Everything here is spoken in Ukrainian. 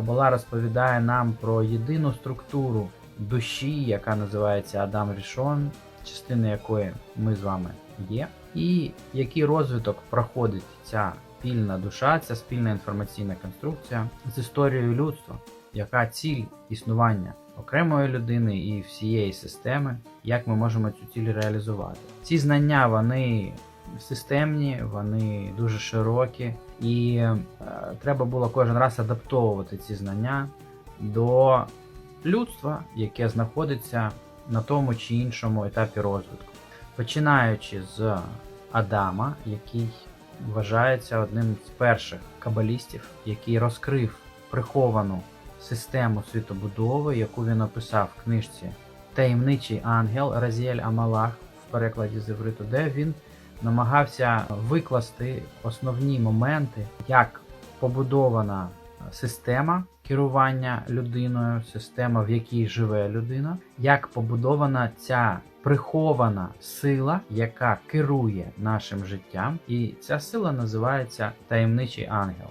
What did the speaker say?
Кабала розповідає нам про єдину структуру душі, яка називається Адам Рішон, частина якої ми з вами є, і який розвиток проходить ця спільна душа, ця спільна інформаційна конструкція з історією людства, яка ціль існування окремої людини і всієї системи, як ми можемо цю ціль реалізувати. Ці знання вони системні, вони дуже широкі, і е, треба було кожен раз адаптовувати ці знання до людства, яке знаходиться на тому чи іншому етапі розвитку. Починаючи з Адама, який вважається одним з перших кабалістів, який розкрив приховану систему світобудови, яку він описав в книжці Таємничий ангел Разіель Амалах в перекладі з івриту, де він намагався викласти основні моменти, як побудована система керування людиною, система, в якій живе людина, як побудована ця прихована сила, яка керує нашим життям, і ця сила називається таємничий ангел.